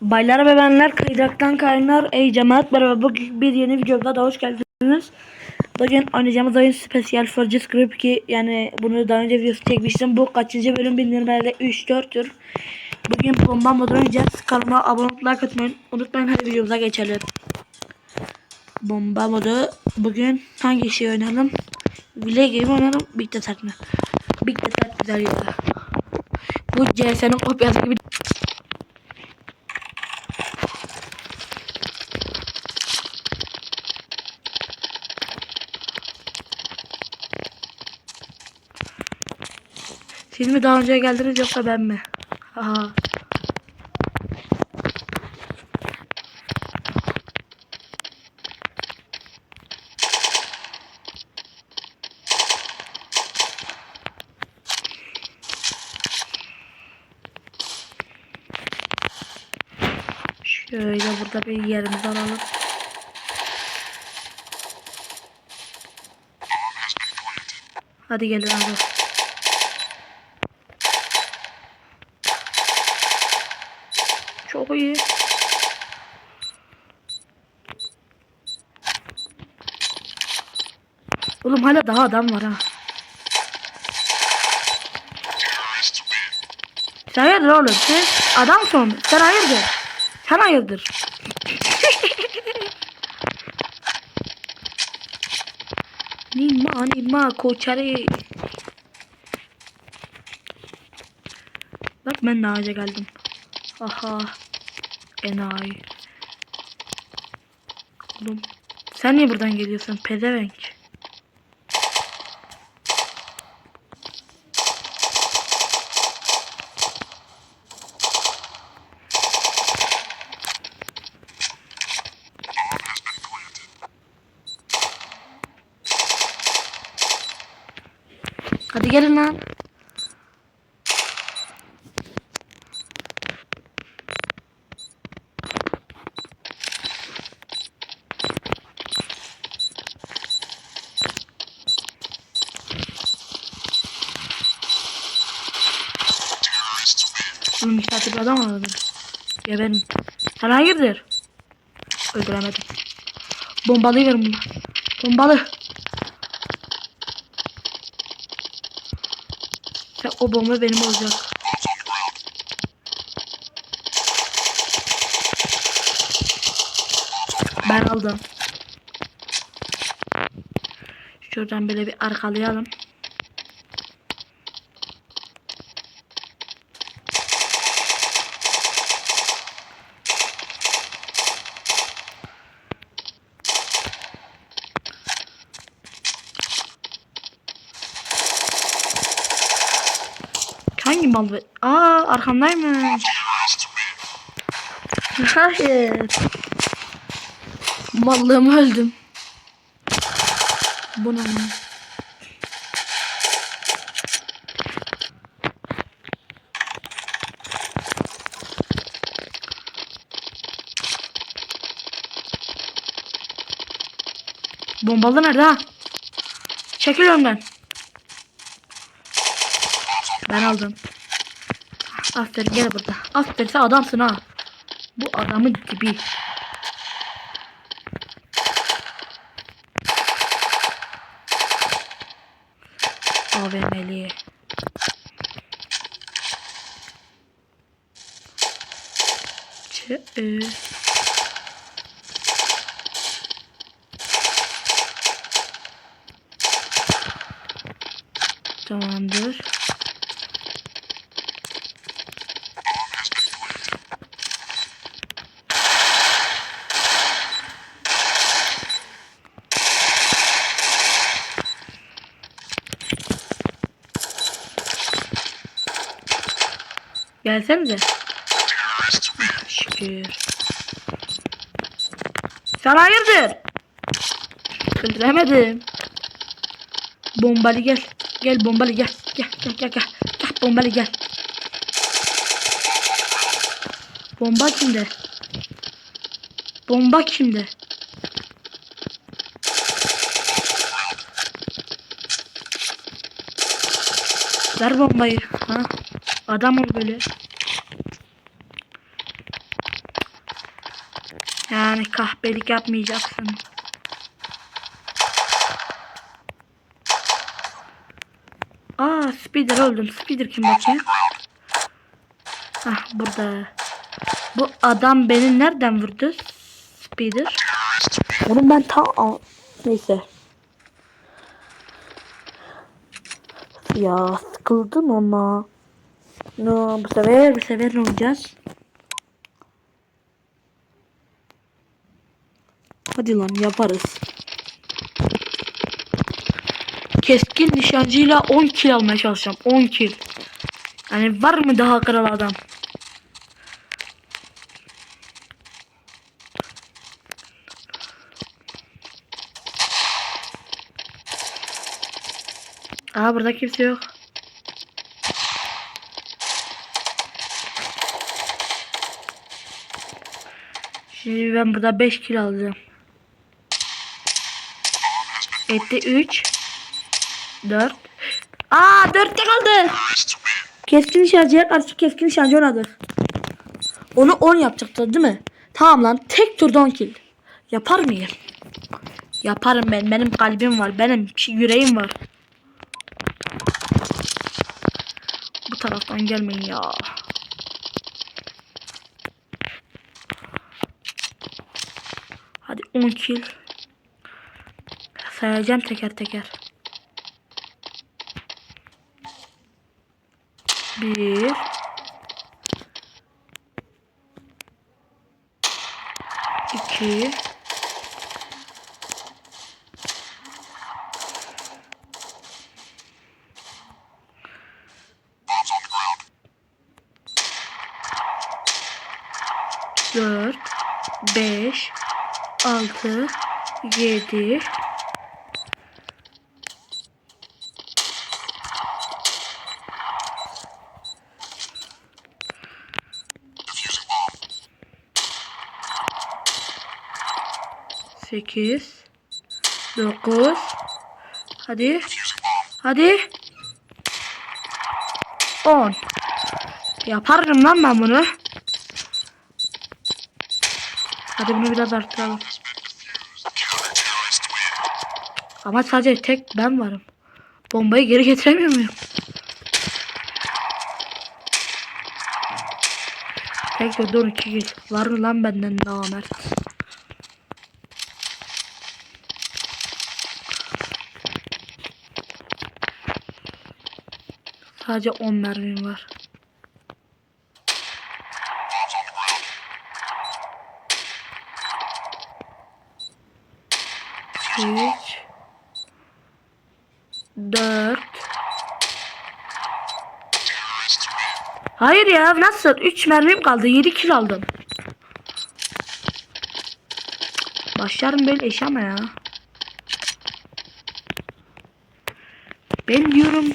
Baylar ve benler kaydıraktan kaynar ey cemaat merhaba bugün bir yeni videoda da hoş geldiniz. Bugün oynayacağımız oyun Special Forces Group ki yani bunu daha önce videosu çekmiştim. Bu kaçıncı bölüm bilmiyorum herhalde 3-4'tür. Bugün bomba modu oynayacağız. Kanalıma abone like atmayı unutmayın. Hadi videomuza geçelim. Bomba modu. Bugün hangi şey oynayalım? Vile game oynayalım. Big Desert mi? Big Desert güzel ya. Bu CS'nin kopyası gibi Siz mi daha önce geldiniz yoksa ben mi? Aha. Şöyle burada bir yerimizi alalım. Hadi gelin abi. Çok iyi. Oğlum hala daha adam var ha. Sen hayırdır oğlum? Sen adamsın. Sen hayırdır? Sen hayırdır? Nima nima koçarı. Bak ben daha önce geldim. Aha. Enayi. Oğlum. Sen niye buradan geliyorsun? Pezevenk. Hadi gelin lan. Oğlum misafir adam aradım. Geberin. Sen hayırdır? Öldüremedim. Bombalayıverin bunu. Bombalı. Sen o bomba benim olacak. Ben aldım. Şuradan böyle bir arkalayalım. Hangi mal? Aa arkamdaymış. Hayır. Mallığımı öldüm. Bu ne lan? Bombalı nerede ha? Çekil önden. Ben aldım. Aferin gel burada. Aferin sen adamsın ha. Bu adamın tipi. AVM'li. Ç -ı. Tamamdır. Gelsenize. Şükür. Sen hayırdır? Öldüremedim. Bombalı gel. Gel bombalı gel. Gel gel gel gel. Gel bombalı gel. Bomba kimde? Bomba kimde? Ver bombayı. Ha? Adam ol böyle. Yani kahpelik yapmayacaksın. Aa Spider öldüm. Spider kim bakayım? Ah burada. Bu adam beni nereden vurdu? Spider. Onu ben ta Aa, neyse. Ya sıkıldım ama. No, bu sefer bu sefer ne olacağız? Hadi lan yaparız. Keskin nişancıyla 10 kill almaya çalışacağım. 10 kill. Yani var mı daha kral adam? Aa burada kimse yok. Şimdi ben burada 5 kill alacağım. Etti 3 4 Aa 4'te kaldı. Keskin nişancıya karşı keskin nişancı oynadık. Onu 10 yapacaktı değil mi? Tamam lan tek turda 10 kill. Yapar mıyım? Yaparım ben. Benim kalbim var. Benim şey- yüreğim var. Bu taraftan gelmeyin ya. 12 yıl. Sayacağım teker teker. 1 2 6 7 8 9 Hadi Hadi. 10 Yaparım lan ben bunu. Hadi bunu biraz arttıralım. Ama sadece tek ben varım. Bombayı geri getiremiyor muyum? Tek de 12 kill. Var mı lan benden daha mert? Sadece 10 mermim var. Üç. Dört. Hayır ya nasıl? 3 mermim kaldı. 7 kill aldım. Başlarım böyle iş ama ya. Ben diyorum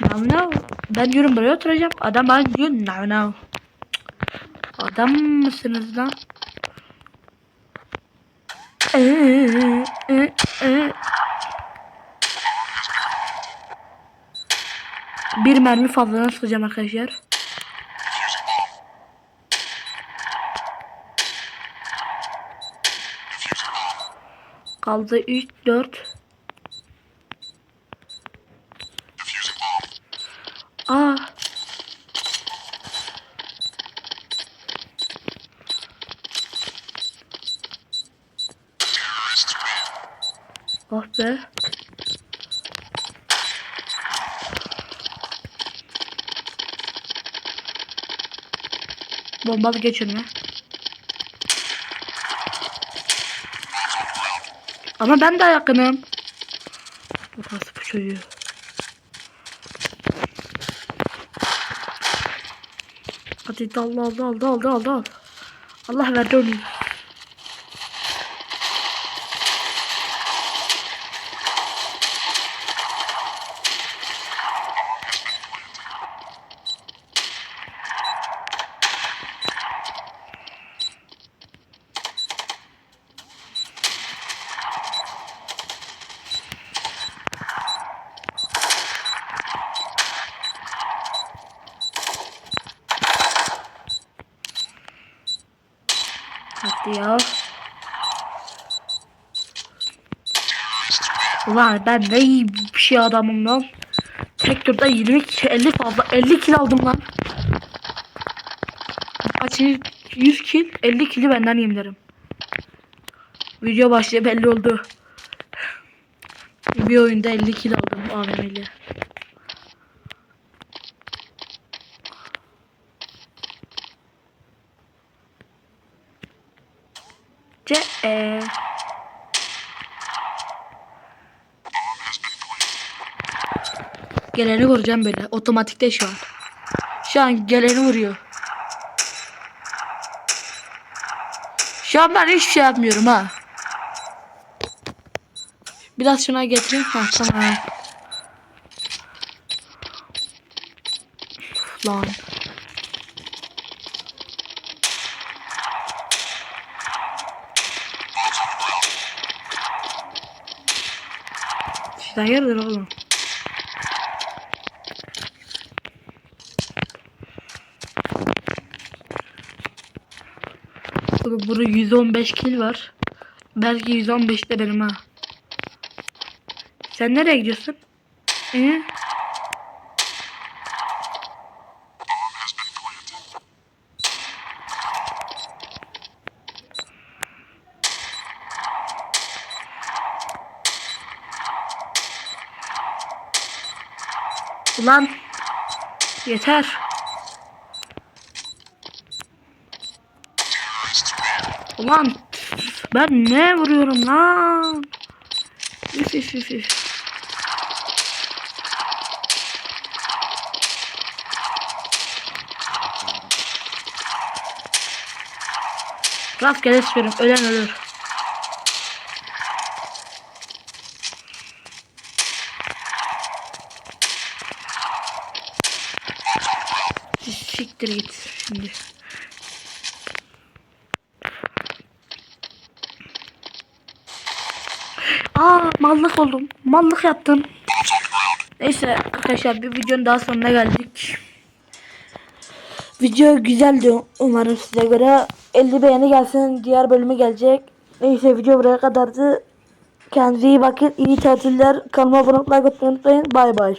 Now now. Ben diyorum buraya oturacağım. Adam bana diyor now now. Adam mısınız lan? Bir mermi fazladan sıkacağım arkadaşlar. Kaldı 3 4 Bombalı geç. Ama ben de yakınım. Burası bu çocuğu. Hadi dal dal dal dal dal dal. Allah verdi onu. Ya. Ulan ben ne iyi bir şey adamım lan. Tek turda 20 ki- 50 fazla 50 kill aldım lan. Açı 100 kill 50 kill'i benden yemlerim. Video başlığı belli oldu. Bir oyunda 50 kill aldım AVM'li. C e. Geleni vuracağım böyle. Otomatikte şu an. Şu an geleni vuruyor. Şu an ben hiçbir şey yapmıyorum ha. Biraz şuna getireyim. Ha tamam. Lan. Siz oğlum? Burada 115 kill var. Belki 115 de benim ha. Sen nereye gidiyorsun? Ee? Ulan yeter. Ulan ben ne vuruyorum lan? Üf üf üf üf. Rastgele sıkıyorum. Ölen ölür. Siktir git şimdi. Aa mallık oldum. Mallık yaptım. Neyse arkadaşlar bir videonun daha sonuna geldik. Video güzeldi umarım size göre. 50 beğeni gelsin diğer bölümü gelecek. Neyse video buraya kadardı. Kendinize iyi bakın. İyi tatiller. Kanalıma abone olmayı unutmayın. Bay bay.